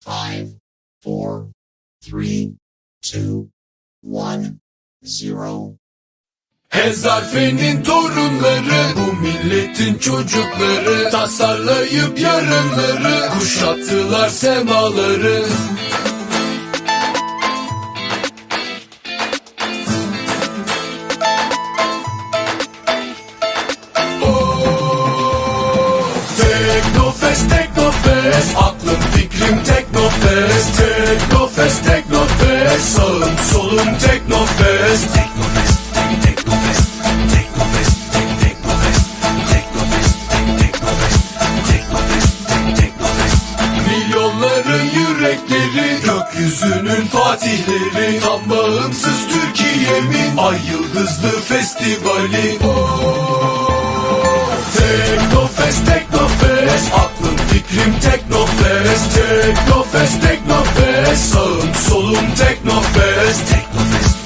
Five, four, three, two, one, zero. Hezarfenin torunları bu milletin çocukları Tasarlayıp yarınları kuşattılar semaları Teknofest, Teknofest fikrim Teknofest Teknofest, Teknofest Sağım solum Teknofest Teknofest, Tek- Teknofest Teknofest, Tek- Teknofest Teknofest, Tek- Teknofest Teknofest, Tek- Teknofest Milyonların yürekleri Gökyüzünün fatihleri. Tam bağımsız Türkiye'min Ay yıldızlı festivali. Teknofest, Teknofest Aklım fikrim Teknofest Teknofest, Teknofest, Teknofest Sağım solum Teknofest Teknofest